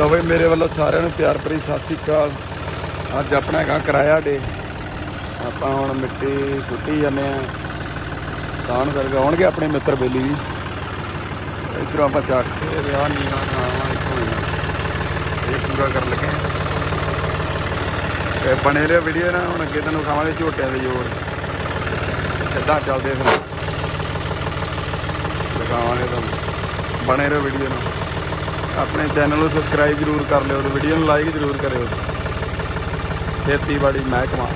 ਲਓ ਬਈ, ਮੇਰੇ ਵੱਲੋਂ ਸਾਰਿਆਂ ਨੂੰ ਪਿਆਰ ਭਰੀ ਸਤਿ ਸ੍ਰੀ ਅਕਾਲ। ਅੱਜ ਆਪਣਾ ਹੈਗਾ ਕਿਰਾਇਆ ਡੇ ਆਪਾਂ ਹੁਣ ਮਿੱਟੀ ਸੁੱਟੀ ਜਾਂਦੇ ਆ ਤਾਂ ਕਰਕੇ ਆਉਣਗੇ ਆਪਣੇ ਮਿੱਤਰ ਬੇਲੀ ਵੀ। ਇੱਧਰੋਂ ਆਪਾਂ ਚੱਕ ਕੇ ਵਿਆਹ ਨੀਵਾ ਖਾਵਾਂ ਇੱਥੋਂ ਇਹ ਪੂਰਾ ਕਰ ਲੱਗੇ ਤੇ ਬਣੇ ਰਿਹਾ ਵੀਡੀਓ ਨਾ ਹੁਣ ਅੱਗੇ ਤੈਨੂੰ ਖਾਵਾਂਗੇ ਝੋਟਿਆਂ ਦੇ ਜੋੜ। ਕਿੱਦਾਂ ਚੱਲਦੇ ਫਿਰ? ਦਿਖਾਵਾਂਗੇ ਤੁਹਾਨੂੰ। ਬਣੇ ਰਹੋ ਵੀਡੀਓ ਨੂੰ ਆਪਣੇ ਚੈਨਲ ਨੂੰ ਸਬਸਕ੍ਰਾਈਬ ਜਰੂਰ ਕਰ ਲਿਓ ਤੇ ਵੀਡੀਓ ਨੂੰ ਲਾਈਕ ਜਰੂਰ ਕਰਿਓ। ਖੇਤੀਬਾੜੀ ਮਹਿਕਮਾ।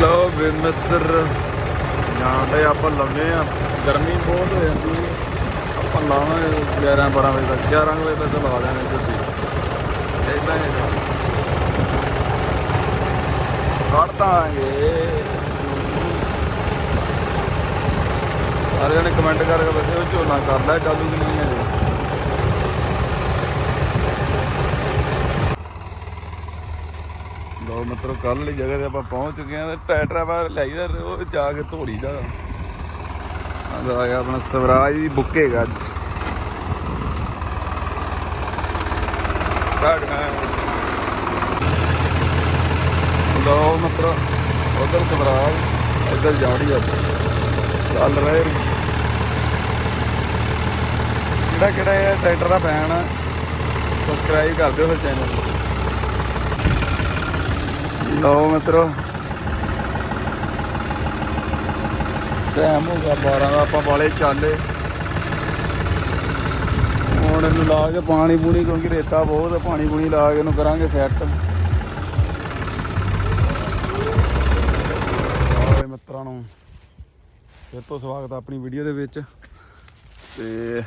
ਲੋ ਵੀ ਮਿੱਤਰ ਜਾਂਦੇ ਆਪਾਂ ਲੰਮੇ ਆ ਗਰਮੀ ਬਹੁਤ ਹੋ ਜਾਂਦੀ ਹੈ। ਆਪਾਂ ਲਾਵਾਂਗੇ 11 12 ਵਜੇ ਤੱਕ। 11 ਵਜੇ ਤੱਕ ਲਾ ਦਿਆਂਗੇ ਝੁੱਟੀ ਇਦਾਂ ਹੀ ਕੱਢਾਂਗੇ ਸਾਰੇ ਜਣੇ ਕਮੈਂਟ ਕਰਕੇ ਦੱਸਿਓ, ਝੋਨਾ ਕਰ ਲੈ ਚਾਲੂ ਕਿ ਨਹੀਂ ਹੈ ਲੋ ਮਤਲਬ ਕੱਲ ਵਾਲੀ ਜਗ੍ਹਾ ਤੇ ਆਪਾਂ ਪਹੁੰਚ ਚੁੱਕੇ ਆ ਤੇ ਟਰੈਕਟਰ ਆਪਾਂ ਲਿਆਈਦਾ ਉਹ ਜਾ ਕੇ ਧੋੜੀ ਦਾ। ਆਂਦਾ ਆ ਗਿਆ ਆਪਣਾ ਸਵਰਾਜ ਵੀ ਬੁੱਕੇਗਾ ਅੱਜ। ਕਾਗਣਾ ਲੋ ਮਤਲਬ ਉਧਰ ਸਵਰਾਜ, ਇੱਧਰ ਜਾੜੀ ਆ। ਚੱਲ ਰਹੇ ਕਿਹੜਾ ਕਿਹੜਾ ਟਰੈਕਟਰ ਦਾ ਫੈਨ ਆ? ਸਬਸਕ੍ਰਾਈਬ ਕਰ ਦਿਓ ਚੈਨਲ ਨੂੰ। ਲਓ ਮਿੱਤਰੋ। ਟਾਈਮ ਹੋ ਗਿਆ 12 ਦਾ, ਆਪਾਂ ਵਾਲੇ ਚਾਲੇ। ਹੁਣ ਇਹਨੂੰ ਲਾ ਕੇ ਪਾਣੀ ਪੂਣੀ, ਕਿਉਂਕਿ ਰੇਤਾ ਬਹੁਤ ਆ, ਪਾਣੀ ਪੂਣੀ ਲਾ ਕੇ ਇਹਨੂੰ ਕਰਾਂਗੇ ਸੈੱਟ ਆਏ ਮਿੱਤਰਾਂ ਨੂੰ। ਫਿਰ ਤੋਂ ਸਵਾਗਤ ਆਪਣੀ ਵੀਡੀਓ ਦੇ ਵਿੱਚ। ਤੇ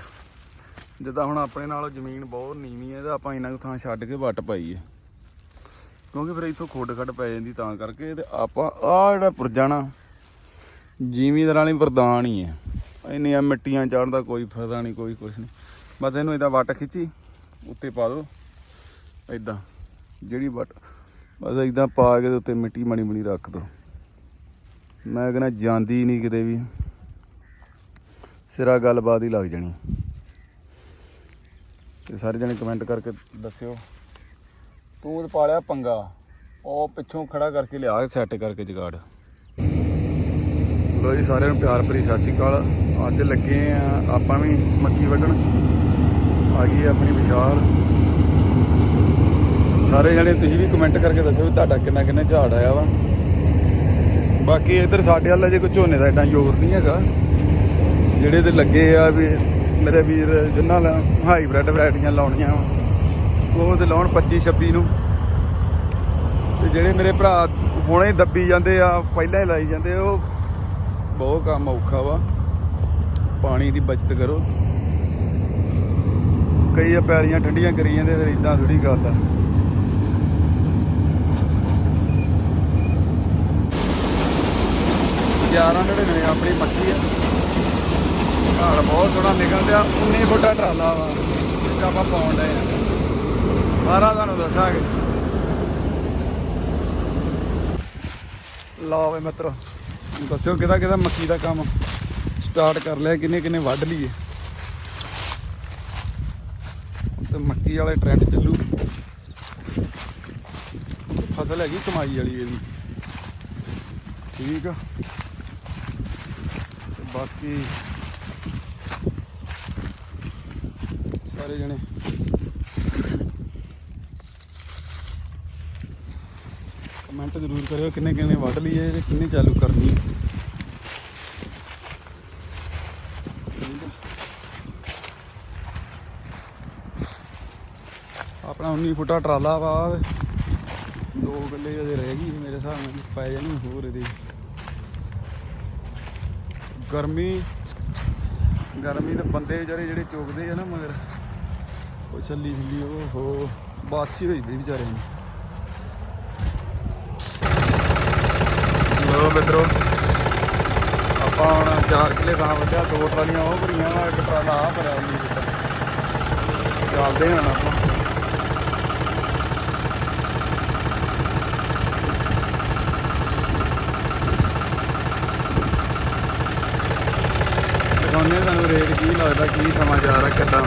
ਜਿੱਦਾਂ ਹੁਣ ਆਪਣੇ ਨਾਲ ਜ਼ਮੀਨ ਬਹੁਤ ਨੀਵੀਂ ਹੈ ਤਾਂ ਆਪਾਂ ਇਹਨਾਂ ਕੁ ਥਾਂ ਛੱਡ ਕੇ ਵੱਟ ਪਾਈਏ। ਕਿਉਂਕਿ ਫਿਰ ਇੱਥੋਂ ਖੁੱਡ ਖੱਡ ਪੈ ਜਾਂਦੀ ਤਾਂ ਕਰਕੇ ਤੇ ਆਪਾਂ ਆ ਜਿਹੜਾ ਪੁਰਜਾਣਾ, ਜ਼ਿਮੀਂਦਾਰਾਂ ਲਈ ਵਰਦਾਨ ਹੀ ਹੈ। ਇੰਨੀਆਂ ਮਿੱਟੀਆਂ ਚੜਨ ਦਾ ਕੋਈ ਫਾਇਦਾ ਨਹੀਂ, ਕੋਈ ਕੁਛ ਨਹੀਂ। ਬਸ ਇਹਨੂੰ ਇਹਦਾ ਵੱਟ ਖਿੱਚੀ, ਉੱਤੇ ਪਾ ਦਿਓ ਇਦਾਂ ਜਿਹੜੀ ਵੱਟ, ਬਸ ਇਦਾਂ ਪਾ ਕੇ ਤੇ ਉੱਤੇ ਮਿੱਟੀ ਮਣੀ ਮਣੀ ਰੱਖ ਦਿਓ ਮੈਂ ਕਹਿੰਦਾ ਜਾਂਦੀ ਨਹੀਂ ਕਿਤੇ ਵੀ। ਸਿਰਾ ਗੱਲਬਾਤ ਹੀ ਲੱਗ ਜਾਣੀ। ਤੇ ਸਾਰੇ ਜਣੇ ਕਮੈਂਟ ਕਰਕੇ ਦੱਸਿਓ। ਤੂੰ ਤੇ ਪਾ ਲਿਆ ਪੰਗਾ। ਉਹ ਪਿੱਛੋਂ ਖੜਾ ਕਰਕੇ ਲਿਆ ਸੈੱਟ ਕਰਕੇ ਜਗਾੜ। ਲੋ ਜੀ ਸਾਰਿਆਂ ਨੂੰ ਪਿਆਰ ਭਰੀ ਸਤਿ ਸ਼੍ਰੀ ਅਕਾਲ। ਅੱਜ ਲੱਗੇ ਆ ਆਪਾਂ ਵੀ ਮੱਕੀ ਵੱਢਣ। ਆ ਗਈ ਆਪਣੀ ਵਿਸ਼ਾਲ। ਸਾਰੇ ਜਣੇ ਤੁਸੀਂ ਵੀ ਕਮੈਂਟ ਕਰਕੇ ਦੱਸਿਓ ਵੀ ਤੁਹਾਡਾ ਕਿੰਨਾ ਕਿੰਨਾ ਝਾੜ ਆਇਆ ਵਾ। ਬਾਕੀ ਇੱਧਰ ਸਾਡੇ ਵਾਲਾ ਜੇ ਕੋਈ ਝੋਨੇ ਦਾ ਏਡਾ ਜ਼ੋਰ ਨਹੀਂ ਹੈਗਾ। ਜਿਹੜੇ ਤੇ ਲੱਗੇ ਆ ਵੀ ਮੇਰੇ ਵੀਰ, ਜਿਨ੍ਹਾਂ ਨਾਲ ਹਾਈਬ੍ਰਿਡ ਵੈਰਾਈਟੀਆਂ ਲਾਉਣੀਆਂ ਵਾ। ਉਹ ਤੇ ਲਾਉਣ 25 26 ਨੂੰ। ਤੇ ਜਿਹੜੇ ਮੇਰੇ ਭਰਾ ਹੁਣੇ ਦੱਬੀ ਜਾਂਦੇ ਆ, ਪਹਿਲਾਂ ਹੀ ਲਾਈ ਜਾਂਦੇ, ਉਹ ਬਹੁਤ ਕੰਮ ਔਖਾ ਵਾ। ਪਾਣੀ ਦੀ ਬਚਤ ਕਰੋ। ਕਈ ਆ ਪੈਲੀਆਂ ਠੰਡੀਆਂ ਕਰੀ ਜਾਂਦੇ, ਫਿਰ ਇਦਾਂ ਥੋੜੀ ਗੱਲ ਆ। ਗਿਆਰਾਂ ਨੜਿਨਵੇਂ ਆਪਣੀ ਮੱਕੀ ਆ। ਘਰ ਬਹੁਤ ਸੋਹਣਾ ਨਿਕਲਦਿਆ 19 ਫੁੱਟਾ ਟਰਾਲਾ ਵਾ, ਜਿੱਥੇ ਆਪਾਂ ਪਾਉਣ ਡਏ ਆ। ਸਾਰਾ ਤੁਹਾਨੂੰ ਦੱਸਾਂਗੇ। ਲਓ ਵੇ ਮਿੱਤਰੋ ਦੱਸਿਓ ਕਿਹਦਾ ਕਿਹਦਾ ਮੱਕੀ ਦਾ ਕੰਮ ਸਟਾਰਟ ਕਰ ਲਿਆ, ਕਿੰਨੇ ਕਿੰਨੇ ਵੱਢ ਲਈਏ। ਤੇ ਮੱਕੀ ਵਾਲੇ ਟ੍ਰੈਂਡ ਚੱਲੂ। ਫਸਲ ਹੈਗੀ ਕਮਾਈ ਵਾਲੀ ਇਹਦੀ। ਠੀਕ ਆ। ਤੇ ਬਾਕੀ ਸਾਰੇ ਜਣੇ ਕਮੈਂਟ ਜ਼ਰੂਰ ਕਰਿਓ, ਕਿੰਨੇ ਕਿੰਨੇ ਵੱਢ ਲਈਏ ਤੇ ਕਿੰਨੇ ਚਾਲੂ ਕਰਨੀ ਹੈ। ਆਪਣਾ 19 ਫੁੱਟਾ ਟਰਾਲਾ ਵਾ ਦੋ ਗੱਲੇ ਅਜੇ ਰਹਿ ਗਈ ਮੇਰੇ ਹਿਸਾਬ ਨਾਲ ਪੈ ਜਾਣੀ ਹੋਰ ਇਹਦੇ। ਗਰਮੀ ਗਰਮੀ ਦੇ ਬੰਦੇ ਵਿਚਾਰੇ ਜਿਹੜੇ ਚੁਗਦੇ ਆ ਨਾ ਮਗਰ, ਉਹ ਛੱਲੀ ਛੱਲੀ ਉਹ ਹੋ ਬਾਛੀ ਹੋਈ ਵੀ ਵਿਚਾਰੇ ਨੂੰ ਲੋ ਮਿੱਤਰੋ। ਆਪਾਂ ਹੁਣ 4 ਕਿਲੇ ਥਾਂ ਵੱਢਿਆ, ਦੋ ਟਰਾਲੀਆਂ ਉਹ ਭਰੀਆਂ ਵਾ, ਇੱਕ ਟਰਾਲਾ ਆ ਭਰਿਆ ਨਹੀਂ ਦਿੱਤਾ ਚੱਲਦੇ ਹਾਂ ਆਪਾਂ। ਦਿਖਾਉਂਦੇ ਹਾਂ ਤੁਹਾਨੂੰ ਰੇਟ ਕੀ ਲੱਗਦਾ, ਕੀ ਸਮਾਚਾਰ ਆ, ਕਿੱਦਾਂ?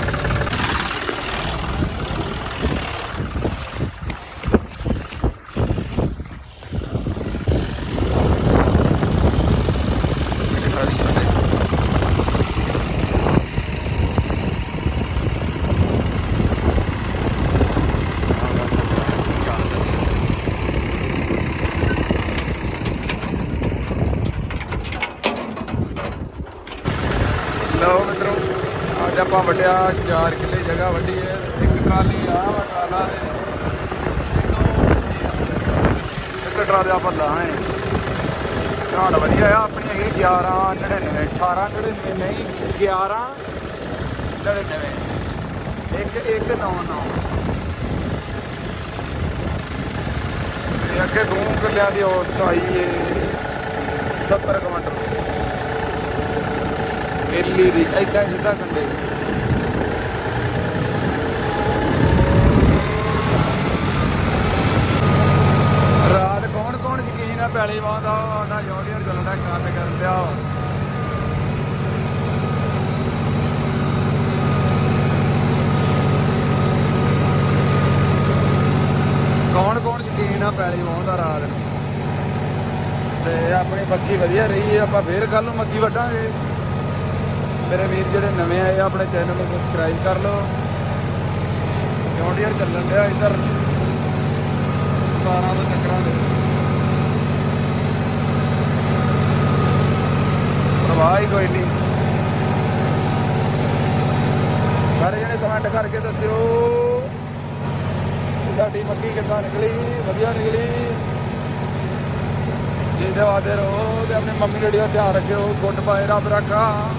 ਆ 4 ਕਿੱਲੇ ਜਗ੍ਹਾ ਵੱਡੀ ਹੈ। ਇੱਕ ਟਰਾਲੀ ਆ ਵਾ ਟਰਾਲਾ ਇੱਕ ਟਰਾਲੇ ਆ ਭੱਲਾ ਝਾੜ ਵਧੀਆ ਆ, ਆਪਣੀ ਹੈਗੀ 11 99 18 99 ਨਹੀਂ 11 99 ਇੱਕ ਇੱਕ 99 ਤੇ ਅੱਗੇ ਦੋ ਕਿੱਲਿਆਂ ਦੀ ਔਸਤ ਆਈ ਏ 70 ਕੁਇੰਟਲ ਦਿੱਲੀ ਦੀ ਏਦਾਂ ਸਿੱਧਾ ਕੰਡੇ। ਰਾਤ ਕੌਣ ਕੌਣ ਯਕੀਨ ਆ ਪੈਲੀ ਵਾਂਦਾ ਸਾਡਾ ਜੌਲੀਅਰ ਚੱਲਣਾ ਕੰਨ ਕਰਨ ਦਿਆ ਕੌਣ ਕੌਣ ਯਕੀਨ ਆ ਪੈਲੀ ਵਾਂਦਾ ਰਾਤ ਨੂੰ? ਤੇ ਆਪਣੀ ਮੱਕੀ ਵਧੀਆ ਰਹੀ ਹੈ ਆਪਾਂ ਫੇਰ ਕੱਲ ਨੂੰ ਮੱਕੀ ਵੱਢਾਂਗੇ। ਮੇਰੇ ਵੀਰ ਜਿਹੜੇ ਨਵੇਂ ਆਏ ਆ, ਆਪਣੇ ਚੈਨਲ ਨੂੰ ਸਬਸਕ੍ਰਾਈਬ ਕਰ ਲਓ। ਜੌਂਡੀਅਰ ਚੱਲਣ ਡਿਆ ਇੱਧਰ। 17 ਦੇ ਚੱਕਰਾਂ ਦੇ। ਪ੍ਰਵਾਹ ਹੀ ਕੋਈ ਨਹੀਂ। ਸਾਰੇ ਜਣੇ ਕਮੈਂਟ ਕਰਕੇ ਦੱਸਿਓ। ਤੁਹਾਡੀ ਮੱਕੀ ਕਿੱਦਾਂ ਨਿਕਲੀ? ਵਧੀਆ ਨਿਕਲੀ? ਜਿੰਦੇ ਵਾਦੇ ਰਹੋ ਤੇ ਆਪਣੇ ਮੰਮੀ ਡੈਡੀ ਦਾ ਧਿਆਨ ਰੱਖਿਓ। ਗੁੱਡ ਬਾਏ ਰੱਬ ਰੱਖਾ